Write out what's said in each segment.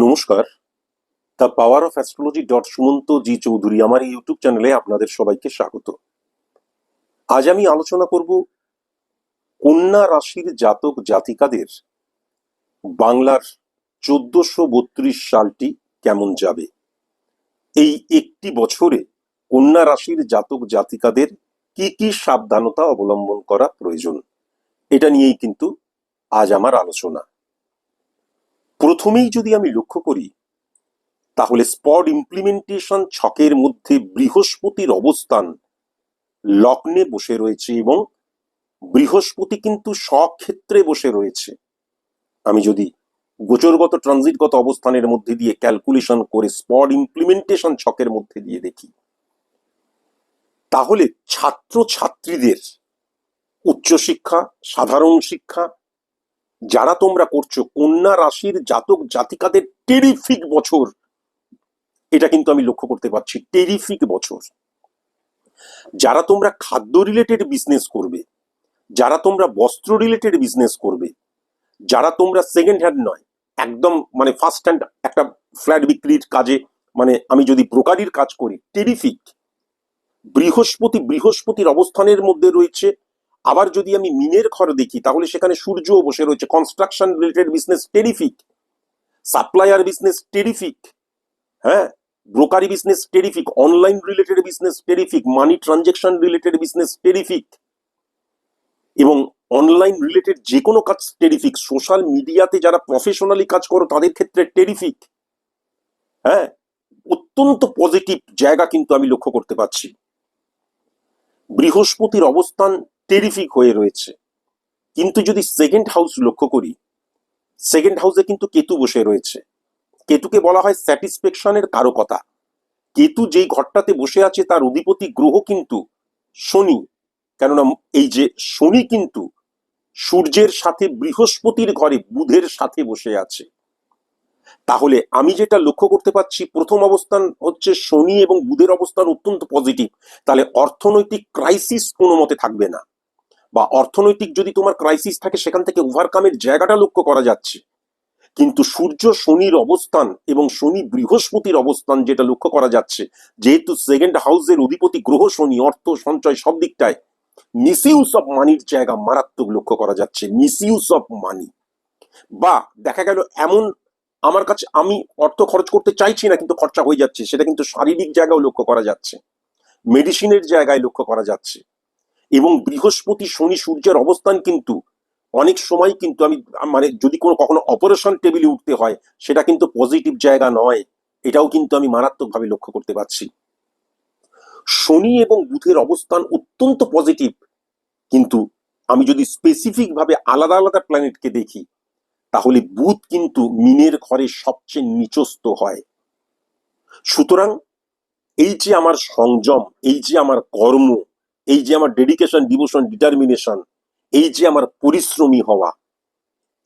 নমস্কার। The power of astrology dot Sumanta G Chowdhury আমার এই ইউটিউব চ্যানেলে আপনাদের সবাইকে স্বাগত। আজ আমি আলোচনা করব কন্যা রাশির জাতক জাতিকাদের বাংলার চোদ্দশো বত্রিশ সালটি কেমন যাবে? এই একটি বছরে কন্যা রাশির জাতক জাতিকাদের কি কি সাবধানতা অবলম্বন করা প্রয়োজন? এটা নিয়েই কিন্তু আজ আমার আলোচনা। প্রথমেই যদি আমি লক্ষ্য করি, তাহলে স্পট ইমপ্লিমেন্টেশন ছকের মধ্যে বৃহস্পতির অবস্থান লগ্নে বসে রয়েছে এবং বৃহস্পতি কিন্তু স্বক্ষেত্রে বসে রয়েছে। আমি যদি গোচরগত ট্রানজিটগত অবস্থানের মধ্যে দিয়ে ক্যালকুলেশন করে স্পট ইমপ্লিমেন্টেশন ছকের মধ্যে দিয়ে দেখি, তাহলে ছাত্র ছাত্রীদের উচ্চশিক্ষা, সাধারণ শিক্ষা যারা তোমরা করছ, কন্যা রাশির জাতক জাতিকাদের টেরিফিক বছর। এটা কিন্তু আমি লক্ষ্য করতে পারছি টেরিফিক বছর। যারা তোমরা খাদ্য রিলেটেড বিজনেস করবে, যারা তোমরা বস্ত্র রিলেটেড বিজনেস করবে, যারা তোমরা সেকেন্ড হ্যান্ড নয়, একদম মানে ফার্স্ট হ্যান্ড একটা ফ্ল্যাট বিক্রির কাজে মানে আমি যদি ব্রোকারির কাজ করি টেরিফিক বৃহস্পতি, বৃহস্পতির অবস্থানের মধ্যে রয়েছে আবার যদি আমি মিনের ঘর দেখি, তাহলে সেখানে সূর্যও বসে রয়েছে। Construction related business terrific supplier business terrific হ্যাঁ? Brokerage business terrific online related business terrific money transaction related business terrific এবং অনলাইন রিলেটেড যে কোনো কাজ টেরিফিক সোশ্যাল মিডিয়াতে যারা প্রফেশনালি কাজ করো, তাদের ক্ষেত্রে টেরিফিক হ্যাঁ? অত্যন্ত পজিটিভ জায়গা কিন্তু আমি লক্ষ্য করতে পারছি। বৃহস্পতির অবস্থান টেরিফিক হয়ে রয়েছে। কিন্তু যদি সেকেন্ড হাউস লক্ষ্য করি সেকেন্ড হাউসে কিন্তু কেতু বসে রয়েছে। কেতুকে বলা হয় স্যাটিসফ্যাকশনের কারকতা। কেতু যেই ঘরটাতে বসে আছে তার অধিপতি গ্রহ কিন্তু শনি। কেননা এই যে শনি কিন্তু সূর্যের সাথে বৃহস্পতির ঘরে বুধের সাথে বসে আছে। তাহলে আমি যেটা লক্ষ্য করতে পারছি, প্রথম অবস্থান হচ্ছে শনি এবং বুধের অবস্থান অত্যন্ত পজিটিভ তাহলে অর্থনৈতিক ক্রাইসিস কোনো মতে থাকবে না। বা অর্থনৈতিক যদি তোমার ক্রাইসিস থাকে, সেখান থেকে ওভারকামের জায়গাটা লক্ষ্য করা যাচ্ছে। কিন্তু সূর্য শনির অবস্থান এবং শনি বৃহস্পতির অবস্থান যেটা লক্ষ্য করা যাচ্ছে, যেহেতু সেকেন্ড হাউসের অধিপতি গ্রহ শনি, অর্থ সঞ্চয় সব দিকটায় মিসইউজ অফ মানির জায়গা মারাত্মক লক্ষ্য করা যাচ্ছে মিসইউজ অফ মানি বা দেখা গেল এমন, আমার কাছে আমি অর্থ খরচ করতে চাইছি না, কিন্তু খরচা হয়ে যাচ্ছে, সেটা কিন্তু শারীরিক জায়গাও লক্ষ্য করা যাচ্ছে। মেডিসিনের জায়গায় লক্ষ্য করা যাচ্ছে। এবং বৃহস্পতি শনি সূর্যের অবস্থান কিন্তু অনেক সময় কিন্তু আমি মানে যদি কোনো কখনো অপারেশন টেবিলে উঠতে হয়, সেটা কিন্তু পজিটিভ জায়গা নয়। এটাও কিন্তু আমি মারাত্মকভাবে লক্ষ্য করতে পারছি। শনি এবং বুধের অবস্থান অত্যন্ত পজিটিভ কিন্তু আমি যদি স্পেসিফিক ভাবে আলাদা আলাদা প্ল্যানেটকে দেখি, তাহলে বুধ কিন্তু মিনের ঘরে সবচেয়ে নিচস্ত হয়। সুতরাং এই যে আমার সংযম, এই যে আমার কর্ম এই যে আমার ডেডিকেশন ডিভোশন ডিটারমিনেশন এই যে আমার পরিশ্রমী হওয়া,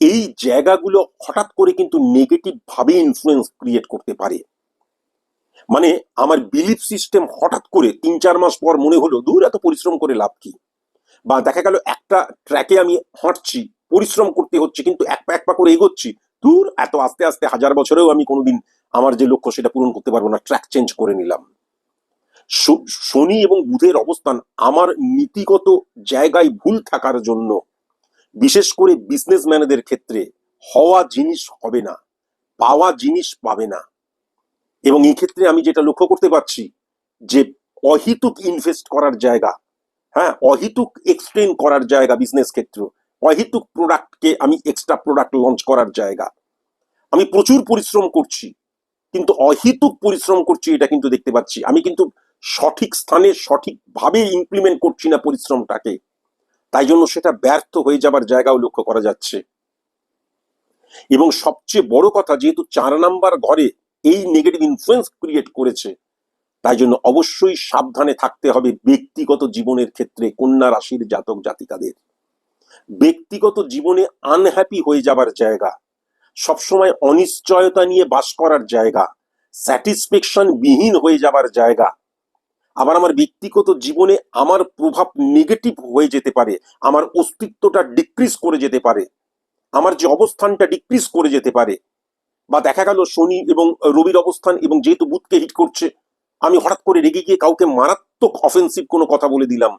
এই জায়গাগুলো হঠাৎ করে কিন্তু নেগেটিভ ভাবে ইনফ্লুয়েন্স ক্রিয়েট করতে পারে। মানে আমার বিলিফ সিস্টেম হঠাৎ করে তিন চার মাস পর মনে হলো, দূর, এত পরিশ্রম করে লাভ কি? বা দেখা গেল একটা ট্র্যাকে আমি হাঁটছি, পরিশ্রম করতে হচ্ছে, কিন্তু এক পা এক পা করে এগোচ্ছি। দূর, এত আস্তে আস্তে হাজার বছরেও আমি কোনোদিন আমার যে লক্ষ্য সেটা পূরণ করতে পারব না ট্র্যাক চেঞ্জ করে নিলাম। শনি এবং বুধের অবস্থান আমার নীতিগত জায়গায় ভুল থাকার জন্য, বিশেষ করে বিজনেসম্যানদের ক্ষেত্রে হওয়া জিনিস হবে না, পাওয়া জিনিস পাবে না। এবং এই ক্ষেত্রে আমি যেটা লক্ষ্য করতে পারছি যে অহিতুক ইনভেস্ট করার জায়গা হ্যাঁ অহিতুক এক্সটেন্ড করার জায়গা বিজনেস ক্ষেত্র, অহিতুক প্রোডাক্টকে আমি এক্সট্রা প্রোডাক্ট লঞ্চ করার জায়গা। আমি প্রচুর পরিশ্রম করছি, কিন্তু অহিতুক পরিশ্রম করছি এটা কিন্তু দেখতে পাচ্ছি। আমি কিন্তু সঠিক স্থানে সঠিকভাবে ইমপ্লিমেন্ট করছি না পরিশ্রমটাকে, তাই জন্য সেটা ব্যর্থ হয়ে যাবার জায়গাও লক্ষ্য করা যাচ্ছে। এবং সবচেয়ে বড় কথা, যেহেতু চার নাম্বার ঘরে এই নেগেটিভ ইনফ্লুয়েন্স ক্রিয়েট করেছে, তাই জন্য অবশ্যই সাবধানে থাকতে হবে ব্যক্তিগত জীবনের ক্ষেত্রে কন্যা রাশির জাতক জাতিকাদের। ব্যক্তিগত জীবনে আনহ্যাপি হয়ে যাবার জায়গা, সবসময় অনিশ্চয়তা নিয়ে বাস করার জায়গা স্যাটিসফ্যাকশন বিহীন হয়ে যাবার জায়গা আবার আমার ব্যক্তিগত জীবনে আমার প্রভাব নেগেটিভ হয়ে যেতে পারে, আমার অস্তিত্বটা ডিক্রিজ করে যেতে পারে, আমার যে অবস্থানটা ডিক্রিজ করে যেতে পারে। বা দেখা গেল শনি এবং রবির অবস্থান এবং যেহেতু বুধকে হিট করছে, আমি হঠাৎ করে রেগে গিয়ে কাউকে মারাত্মক অফেন্সিভ কোনো কথা বলে দিলাম,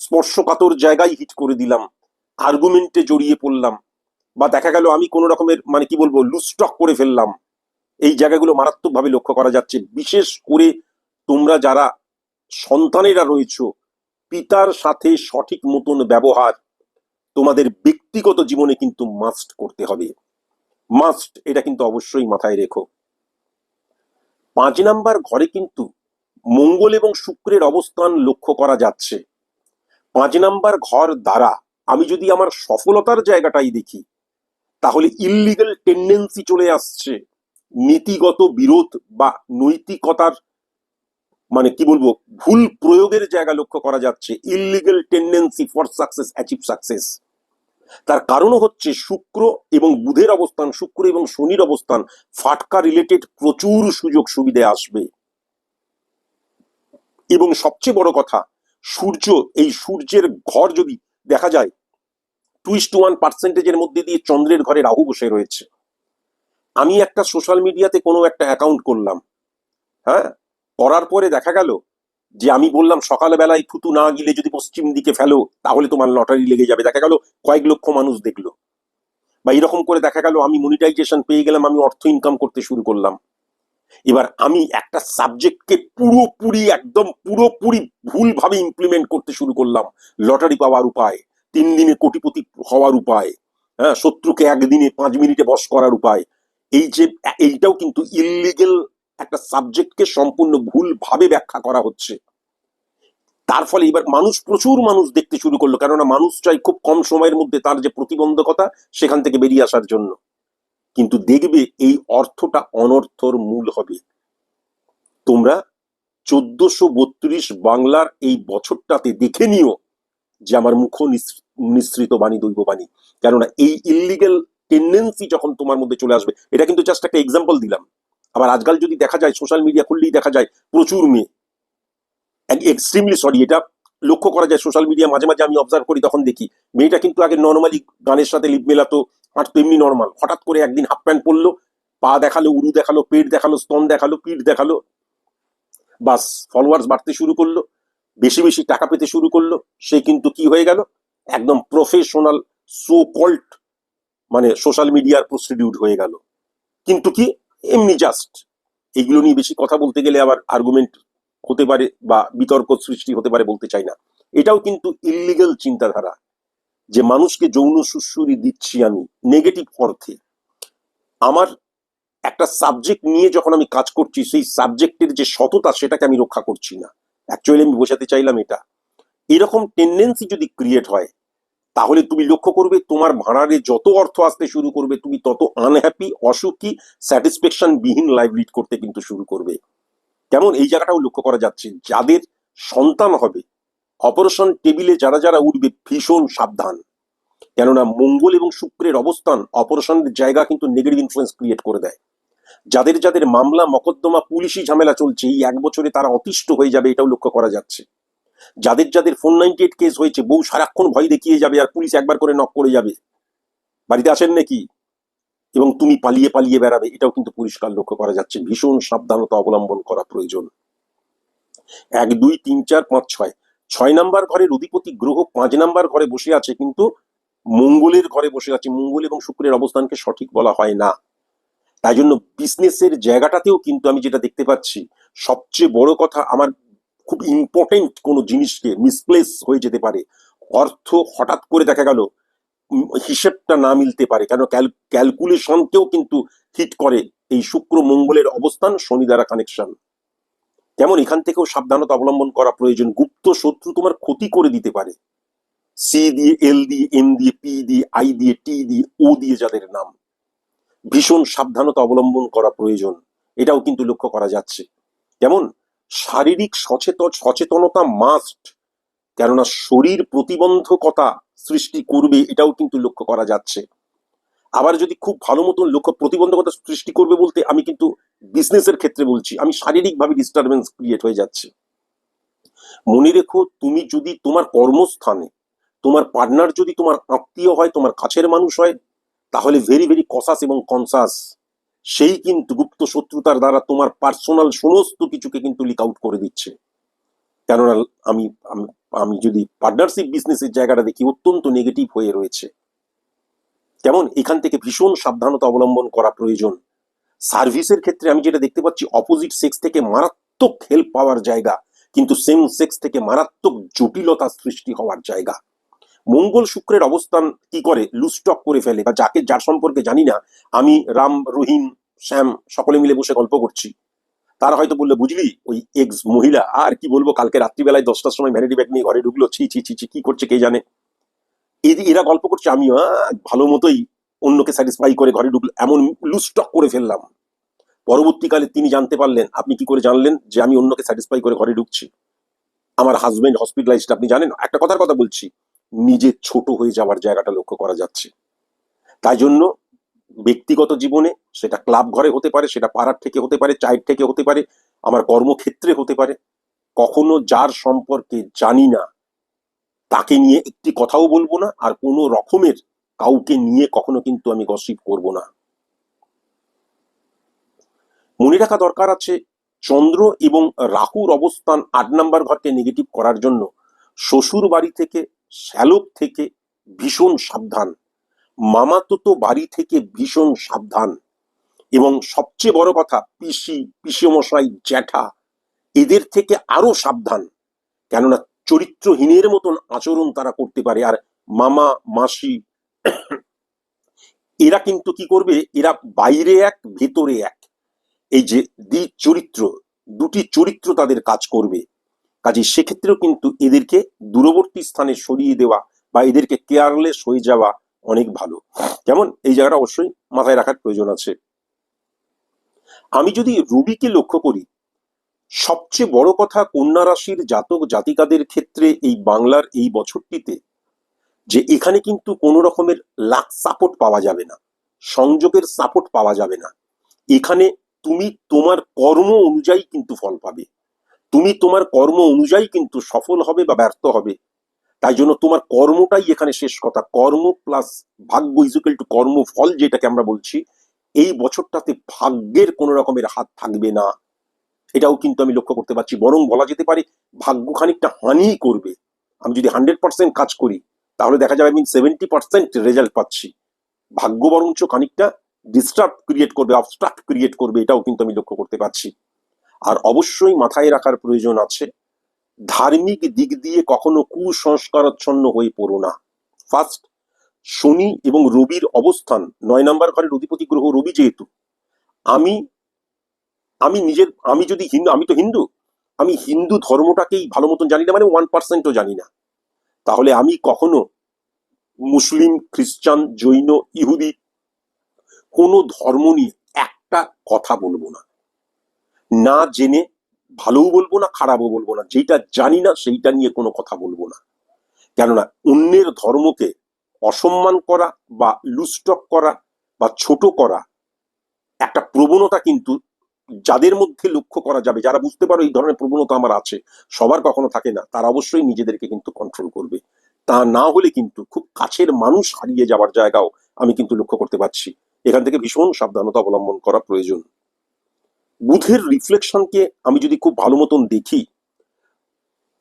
স্পর্শকাতর জায়গায় হিট করে দিলাম আর্গুমেন্টে জড়িয়ে পড়লাম, বা দেখা গেল আমি কোনো রকমের মানে কি বলব লুস্টক করে ফেললাম। এই জায়গাগুলো মারাত্মকভাবে লক্ষ্য করা যাচ্ছে। বিশেষ করে তোমরা যারা সন্তানেরা রয়েছো, পিতার সাথে সঠিক মতন ব্যবহার তোমাদের ব্যক্তিগত জীবনে কিন্তু মাস্ট করতে হবে। মাস্ট এটা কিন্তু অবশ্যই মাথায় রেখো। পাঁচ নাম্বার ঘরে কিন্তু মঙ্গল এবং শুক্রের অবস্থান লক্ষ্য করা যাচ্ছে। পাঁচ নাম্বার ঘর দ্বারা আমি যদি আমার সফলতার জায়গাটাই দেখি, তাহলে ইল্লিগাল টেন্ডেন্সি চলে আসছে। নীতিগত বিরোধ বা নৈতিকতার মানে কি বলব, ভুল প্রয়োগের জায়গা লক্ষ্য করা যাচ্ছে। Illegal tendency for success achieve success তার কারণও হচ্ছে শুক্র এবং বুধের অবস্থান, শুক্র এবং শনির অবস্থান, ফাটকা রিলেটেড প্রচুর সুযোগ সুবিধে আসবে। এবং সবচেয়ে বড় কথা, সূর্য, এই সূর্যের ঘর যদি দেখা যায় টুইস্ট ওয়ান পার্সেন্টেজের মধ্যে দিয়ে চন্দ্রের ঘরে রাহু বসে রয়েছে। আমি একটা সোশ্যাল মিডিয়াতে কোনো একটা অ্যাকাউন্ট করলাম। হ্যাঁ? করার পরে দেখা গেল যে আমি বললাম, সকালবেলায় থুতু না গিলে যদি পশ্চিম দিকে ফেলো, তাহলে তোমার লটারি লেগে যাবে। দেখা গেল কয়েক লক্ষ মানুষ দেখল। বা এরকম করে দেখা গেল আমি মনিটাইজেশন পেয়ে গেলাম, আমি অর্থ ইনকাম করতে শুরু করলাম। এবার আমি একটা সাবজেক্টকে পুরোপুরি, একদম পুরোপুরি ভুলভাবে ইমপ্লিমেন্ট করতে শুরু করলাম। লটারি পাওয়ার উপায়, তিন দিনে কোটিপতি হওয়ার উপায় হ্যাঁ শত্রুকে একদিনে পাঁচ মিনিটে বস করার উপায়। এই যে, এইটাও কিন্তু ইললিগেল একটা সাবজেক্টকে সম্পূর্ণ ভুলভাবে ব্যাখ্যা করা হচ্ছে। তার ফলে এবার মানুষ, প্রচুর মানুষ দেখতে শুরু করল, কেননা মানুষ চাই খুব কম সময়ের মধ্যে তার যে প্রতিবন্ধকতা, সেখান থেকে বেরিয়ে আসার জন্য। কিন্তু দেখবে এই অর্থটা অনর্থর মূল হবে। তোমরা চোদ্দশো বত্রিশ বাংলার এই বছরটাতে দেখে নিও যে আমার মুখ নিঃসৃত বাণী, দৈব বাণী। কেননা এই ইল্লিগেল টেন্ডেন্সি যখন তোমার মধ্যে চলে আসবে, এটা কিন্তু জাস্ট একটা এক্সাম্পল দিলাম। আবার আজকাল যদি দেখা যায় সোশ্যাল মিডিয়া খুললেই দেখা যায়, প্রচুর মেয়ে। এক্সট্রিমলি সরি এটা লক্ষ্য করা যায় সোশ্যাল মিডিয়া মাঝে মাঝে আমি অবজার্ভ করি, তখন দেখি, মেয়েটা কিন্তু আগে নর্মালি গানের সাথে লিপ মেলাতো, আর তেমনি নর্মাল হঠাৎ করে একদিন হাফ প্যান্ট পরলো, পা দেখাল, উরু দেখাল, পেট দেখাল, স্তন দেখাল, পিঠ দেখাল, বাস ফলোয়ার্স বাড়তে শুরু করল, বেশি বেশি টাকা পেতে শুরু করল, সে কিন্তু কি হয়ে গেল? একদম প্রফেশনাল সো কল্ট মানে সোশ্যাল মিডিয়ার প্রস্টিটিউট হয়ে গেল। কিন্তু কি? এমনি জাস্ট এগুলো নিয়ে বেশি কথা বলতে গেলে আবার আর্গুমেন্ট হতে পারে বা বিতর্ক সৃষ্টি হতে পারে বলতে চাই না। এটাও কিন্তু ইল্লিগাল চিন্তাধারা যে মানুষকে যৌন সুশ্রুরি দিচ্ছি আমি নেগেটিভ অর্থে। আমার একটা সাবজেক্ট নিয়ে যখন আমি কাজ করছি, সেই সাবজেক্টের যে সততা সেটাকে আমি রক্ষা করছি না। অ্যাকচুয়ালি আমি বোঝাতে চাইলাম এটা। এরকম টেন্ডেন্সি যদি ক্রিয়েট হয় তাহলে তুমি লক্ষ্য করবে তোমার ভাড়ারে যত অর্থ আসতে শুরু করবে, তুমি তত আনহ্যাপি অসুখী স্যাটিসফ্যাকশন বিহীন লাইফ লিড করতে কিন্তু শুরু করবে। কেমন? এই জায়গাটাও লক্ষ্য করা যাচ্ছে। যাদের সন্তান হবে অপারেশন টেবিলে যারা যারা উঠবে, ভীষণ সাবধান। কেননা মঙ্গল এবং শুক্রের অবস্থান অপারেশনের জায়গা কিন্তু নেগেটিভ ইনফ্লুয়েন্স ক্রিয়েট করে দেয়। যাদের যাদের মামলা, মকদ্দমা, পুলিশি ঝামেলা চলছে, এই এক বছরে তারা অতিষ্ঠ হয়ে যাবে, এটাও লক্ষ্য করা যাচ্ছে। যাদের যাদের ফোন নাইনটি এইট কেস হয়েছে, বউ সারাক্ষণ ভয় দেখিয়ে যাবে আর পুলিশ একবার করে নক করে যাবে। বাড়িতে আসেন নাকি? এবং তুমি পালিয়ে পালিয়ে বেড়াবে, এটাও কিন্তু পরিষ্কার লক্ষ্য করা যাচ্ছে। ভীষণ সাবধানতা অবলম্বন করা প্রয়োজন। এক, দুই, তিন, চার, পাঁচ, ছয়। ছয় নাম্বার ঘরের অধিপতি গ্রহ পাঁচ নাম্বার ঘরে বসে আছে, কিন্তু মঙ্গলের ঘরে বসে আছে। মঙ্গল এবং শুক্রের অবস্থানকে সঠিক বলা হয় না। তাই জন্য বিজনেসের জায়গাটাতেও কিন্তু আমি যেটা দেখতে পাচ্ছি, সবচেয়ে বড় কথা আমার খুব ইম্পর্টেন্ট কোনো জিনিসকে মিসপ্লেস হয়ে যেতে পারে। অর্থ হঠাৎ করে দেখা গেল হিসেবটা না মিলতে পারে। কেন? ক্যালকুলেশনকেও কিন্তু হিট করে এই শুক্র মঙ্গলের অবস্থান শনি দ্বারা কানেকশন যেমন এখান থেকেও সাবধানতা অবলম্বন করা প্রয়োজন। গুপ্ত শত্রু তোমার ক্ষতি করে দিতে পারে। সি দিয়ে এল দিয়ে এম দিয়ে পি দিয়ে আই দিয়ে টি দিয়ে ও দিয়ে যাদের নাম। ভীষণ সাবধানতা অবলম্বন করা প্রয়োজন। এটাও কিন্তু লক্ষ্য করা যাচ্ছে। যেমন শারীরিক সচেতন, সচেতনতা মাস্ট কেননা শরীর প্রতিবন্ধকতা সৃষ্টি করবে, এটাও কিন্তু লক্ষ্য করা যাচ্ছে। আবার যদি খুব ভালো মতন লক্ষ্য প্রতিবন্ধকতা সৃষ্টি করবে বলতে আমি কিন্তু বিজনেসের ক্ষেত্রে বলছি, আমি শারীরিকভাবে ডিস্টারবেন্স ক্রিয়েট হয়ে যাচ্ছে। মনে রেখো, তুমি যদি তোমার কর্মস্থানে, তোমার পার্টনার যদি তোমার আত্মীয় হয়, তোমার কাছের মানুষ হয়, তাহলে ভেরি ভেরি কসাস এবং কনসাস সেই কিন্তু গুপ্ত শত্রুতার দ্বারা তোমার পার্সোনাল সমস্ত কিছুকে কিন্তু লিক আউট করে দিচ্ছে। কেননা আমি, আমি- যদি পার্টনারশিপ বিজনেসের জায়গাটা দেখি, অত্যন্ত নেগেটিভ হয়ে রয়েছে। কেমন? এখান থেকে ভীষণ সাবধানতা অবলম্বন করা প্রয়োজন। সার্ভিসের ক্ষেত্রে আমি যেটা দেখতে পাচ্ছি অপোজিট সেক্স থেকে মারাত্মক হেল্প পাওয়ার জায়গা, কিন্তু সেম সেক্স থেকে মারাত্মক জটিলতা সৃষ্টি হওয়ার জায়গা। মঙ্গল শুক্রের অবস্থান কি করে? লুস্টক করে ফেলে। বা যাকে, যার সম্পর্কে জানি না, আমি রাম, রহিম, শ্যাম সকলে মিলে বসে গল্প করছি। তারা হয়তো বললে, বুঝলি, ওই এক্স মহিলা, আর কি বলব, কালকে রাত্রিবেলায় দশটার সময় ভ্যানিটি ব্যাগ নিয়ে ঘরে ঢুকলো, ছি ছি ছি ছি, কি করছে কে জানে? এরা গল্প করছে আমি ভালো মতোই অন্যকে স্যাটিসফাই করে ঘরে ঢুকলো, এমন লুস্টক করে ফেললাম। পরবর্তীকালে তিনি জানতে পারলেন, আপনি কি করে জানলেন যে আমি অন্যকে স্যাটিসফাই করে ঘরে ঢুকছি? আমার হাজবেন্ড হসপিটালাইজড আপনি জানেন? একটা কথার কথা বলছি। নিজে ছোট হয়ে যাওয়ার জায়গাটা লক্ষ্য করা যাচ্ছে। তাই জন্য ব্যক্তিগত জীবনে সেটা ক্লাব ঘরে হতে পারে, সেটা পাড়ার থেকে হতে পারে, চায়ের থেকে হতে পারে, আমার কর্মক্ষেত্রে হতে পারে, কখনো যার সম্পর্কে জানি না, তাকে নিয়ে একটি কথাও বলব না, আর কোনো রকমের কাউকে নিয়ে কখনো কিন্তু আমি গসিপ করব না। মনে রাখা দরকার আছে, চন্দ্র এবং রাহুর অবস্থান আট নাম্বার ঘরকে নেগেটিভ করার জন্য শ্বশুর বাড়ি থেকে শ্যালক থেকে ভীষণ সাবধান। মামাতো বাড়ি থেকে ভীষণ সাবধান। এবং সবচেয়ে বড় কথা, পিসি, পিসেমশাই, জ্যাঠা, এদের থেকে আরও সাবধান। কেননা চরিত্রহীনের মতন আচরণ তারা করতে পারে। আর মামা, মাসি, এরা কিন্তু কি করবে? এরা বাইরে এক, ভেতরে এক। এই যে দ্বি চরিত্র দুটি চরিত্র তাদের কাজ করবে। কাজে সেক্ষেত্রেও কিন্তু এদেরকে দূরবর্তী স্থানে সরিয়ে দেওয়া বা এদেরকে কেয়ারলেস হয়ে যাওয়া অনেক ভালো। যেমন এই জায়গাটা অবশ্যই মাথায় রাখার প্রয়োজন আছে। আমি যদি রুবিকে লক্ষ্য করি, সবচেয়ে বড় কথা কন্যা রাশির জাতক জাতিকাদের ক্ষেত্রে এই বাংলার এই বছরটিতে যে এখানে কিন্তু কোনো রকমের লাক সাপোর্ট পাওয়া যাবে না, সংযোগের সাপোর্ট পাওয়া যাবে না। এখানে তুমি তোমার কর্ম অনুযায়ী কিন্তু ফল পাবে। তুমি তোমার কর্ম অনুযায়ী কিন্তু সফল হবে বা ব্যর্থ হবে। তাই জন্য তোমার কর্মটাই এখানে শেষ কথা। কর্ম প্লাস ভাগ্য ইজুকাল টু কর্ম ফল যেটাকে আমরা বলছি, এই বছরটাতে ভাগ্যের কোনো রকমের হাত থাকবে না। এটাও কিন্তু আমি লক্ষ্য করতে পারছি। বরং বলা যেতে পারে, ভাগ্য খানিকটা হানিই করবে। আমি যদি হান্ড্রেড পার্সেন্ট কাজ করি, তাহলে দেখা যাবে আমি সেভেন্টি পার্সেন্ট রেজাল্ট পাচ্ছি। ভাগ্য বরঞ্চ খানিকটা ডিস্টার্ব ক্রিয়েট করবে অবস্ট্রাক্ট ক্রিয়েট করবে, এটাও কিন্তু আমি লক্ষ্য করতে পারছি। আর অবশ্যই মাথায় রাখার প্রয়োজন আছে। ধার্মিক দিক দিয়ে কখনো কুসংস্কারাচ্ছন্ন হয়ে পড়ো না। ফার্স্ট শনি এবং রবির অবস্থান। নয় নম্বর ঘরের অধিপতি গ্রহ রবি যেহেতু। আমি আমি নিজের, আমি যদি হিন্দু, আমি তো হিন্দু। আমি হিন্দু ধর্মটাকেই ভালো মতন জানি না মানে ওয়ান পার্সেন্টও জানি না। তাহলে আমি কখনো মুসলিম, খ্রিস্টান, জৈন, ইহুদি কোনো ধর্ম নিয়ে একটা কথা বলব না। না জেনে ভালোও বলব না, খারাপও বলব না। যেটা জানি না, সেইটা নিয়ে কোনো কথা বলব না। কেননা অন্যের ধর্মকে অসম্মান করা বা লুস্টক করা বা ছোট করা একটা প্রবণতা কিন্তু যাদের মধ্যে লক্ষ্য করা যাবে, যারা বুঝতে পারো এই ধরনের প্রবণতা আমার আছে, সবার কখনো থাকে না, তারা অবশ্যই নিজেদেরকে কিন্তু কন্ট্রোল করবে। তা না হলে কিন্তু খুব কাছের মানুষ হারিয়ে যাওয়ার জায়গাও আমি কিন্তু লক্ষ্য করতে পারছি। এখান থেকে ভীষণ সাবধানতা অবলম্বন করা প্রয়োজন। বুধের রিফ্লেকশনকে আমি যদি খুব ভালো মতন দেখি,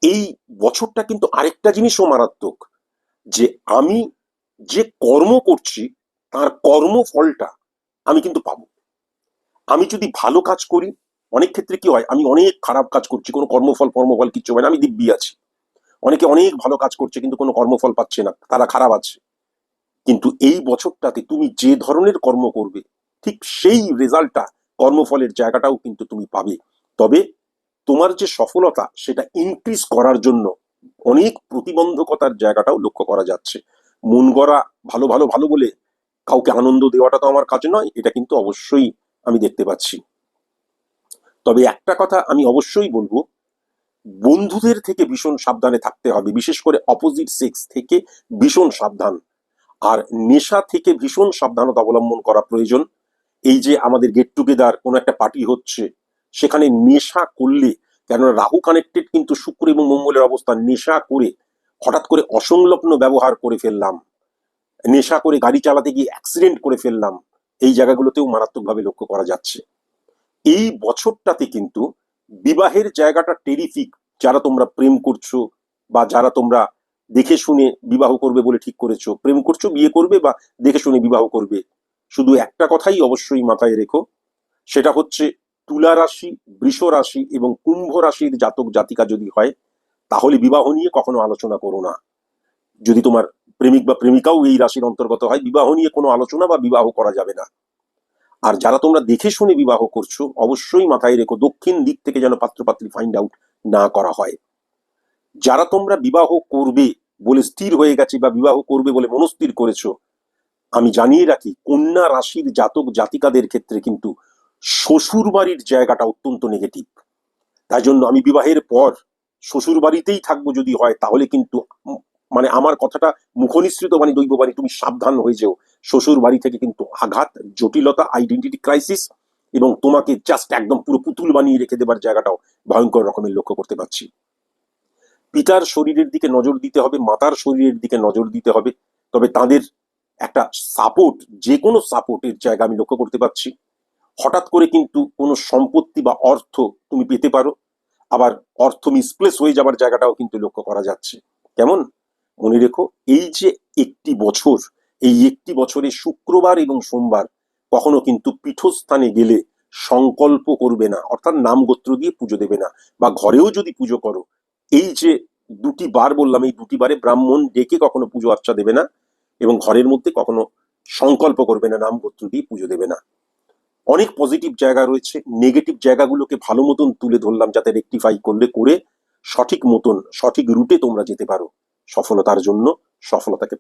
এই বছরটা কিন্তু আরেকটা জিনিসও মারাত্মক, যে আমি যে কর্ম করছি, তার কর্মফলটা আমি কিন্তু পাবো। আমি যদি ভালো কাজ করি, অনেক ক্ষেত্রে কি হয়, আমি অনেক খারাপ কাজ করছি, কোনো কর্মফল কর্মফল কিচ্ছু হয় না, আমি দিব্যি আছি। অনেকে অনেক ভালো কাজ করছে, কিন্তু কোনো কর্মফল পাচ্ছে না, তারা খারাপ আছে। কিন্তু এই বছরটাতে তুমি যে ধরনের কর্ম করবে, ঠিক সেই রেজাল্টটা কর্মফলের জায়গাটাও কিন্তু তুমি পাবে। তবে তোমার যে সফলতা, সেটা ইনক্রিজ করার জন্য অনেক প্রতিবন্ধকতার জায়গাটাও লক্ষ্য করা যাচ্ছে। মন গড়া ভালো ভালো ভালো বলে কাউকে আনন্দ দেওয়াটা তো আমার কাজ নয়, এটা কিন্তু অবশ্যই আমি দেখতে পাচ্ছি। তবে একটা কথা আমি অবশ্যই বলব, বন্ধুদের থেকে ভীষণ সাবধানে থাকতে হবে, বিশেষ করে অপোজিট সেক্স থেকে ভীষণ সাবধান। আর নেশা থেকে ভীষণ সাবধানতা অবলম্বন করা প্রয়োজন। এই যে আমাদের গেট টুগেদার কোনো একটা পার্টি হচ্ছে, সেখানে নেশা করলে, কেননা রাহু কানেক্টেড কিন্তু শুক্র এবং মঙ্গলের অবস্থান, নেশা করে, হঠাৎ করে অসংলগ্ন ব্যবহার করে ফেললাম। নেশা করে গাড়ি চালাতে গিয়ে অ্যাক্সিডেন্ট করে ফেললাম। এই জায়গাগুলোতেও মারাত্মকভাবে লক্ষ্য করা যাচ্ছে। এই বছরটাতে কিন্তু বিবাহের জায়গাটা টেরিফিক যারা তোমরা প্রেম করছ বা যারা তোমরা দেখে শুনে বিবাহ করবে বলে ঠিক করেছ, প্রেম করছ, বিয়ে করবে বা দেখে শুনে বিবাহ করবে। শুধু একটা কথাই অবশ্যই মাথায় রেখো, সেটা হচ্ছে তুলা রাশি, বৃষ রাশি এবং কুম্ভ রাশির জাতক জাতিকা যদি হয়, তাহলে বিবাহ নিয়ে কখনো আলোচনা করো না। যদি তোমার প্রেমিক বা প্রেমিকাও এই রাশির অন্তর্গত হয়, বিবাহ নিয়ে কোনো আলোচনা বা বিবাহ করা যাবে না। আর যারা তোমরা দেখে শুনে বিবাহ করছ, অবশ্যই মাথায় রেখো দক্ষিণ দিক থেকে যেন পাত্রপাত্রী ফাইন্ড আউট না করা হয়। যারা তোমরা বিবাহ করবে বলে স্থির হয়ে গেছে বা বিবাহ করবে বলে মনস্থির করেছ আমি জানিয়ে রাখি, কন্যা রাশির জাতক জাতিকাদের ক্ষেত্রে কিন্তু শ্বশুর বাড়ির জায়গাটা অত্যন্ত নেগেটিভ তাই জন্য আমি বিবাহের পর শ্বশুর বাড়িতেই থাকব যদি হয়, তাহলে কিন্তু মানে আমার কথাটা মুখনিসৃত মানে দৈব বাণী, তুমি সাবধান হয়ে যেও। শ্বশুর বাড়ি থেকে কিন্তু আঘাত, জটিলতা আইডেন্টিটি ক্রাইসিস এবং তোমাকে জাস্ট একদম পুরো পুতুল বানিয়ে রেখে দেবার জায়গাটাও ভয়ঙ্কর রকমের লক্ষ্য করতে পারছি। পিতার শরীরের দিকে নজর দিতে হবে, মাতার শরীরের দিকে নজর দিতে হবে, তবে তাদের একটা সাপোর্ট যে কোনো সাপোর্টের জায়গা আমি লক্ষ্য করতে পারছি। হঠাৎ করে কিন্তু কোনো সম্পত্তি বা অর্থ তুমি পেতে পারো। আবার অর্থ মিসপ্লেস হয়ে যাবার জায়গাটাও কিন্তু লক্ষ্য করা যাচ্ছে। কেমন? মনে রেখো, এই যে একটি বছর, এই একটি বছরে শুক্রবার এবং সোমবার কখনো কিন্তু পীঠস্থানে গেলে সংকল্প করবে না, অর্থাৎ নাম গোত্র দিয়ে পুজো দেবে না, বা ঘরেও যদি পুজো করো, এই যে দুটি বার বললাম, এই দুটি বারে ব্রাহ্মণ ডেকে কখনো পুজো আর্চা দেবে না এবং ঘরের মধ্যে কখনো সংকল্প করবে না নাম গোত্র দিয়ে পুজো দেবে না। অনেক পজিটিভ জায়গা রয়েছে নেগেটিভ জায়গাগুলোকে ভালো মতন তুলে ধরলাম যাতে রেক্টিফাই করলে, করে সঠিক মতন, সঠিক রুটে তোমরা যেতে পারো। সফলতার জন্য সফলতাকে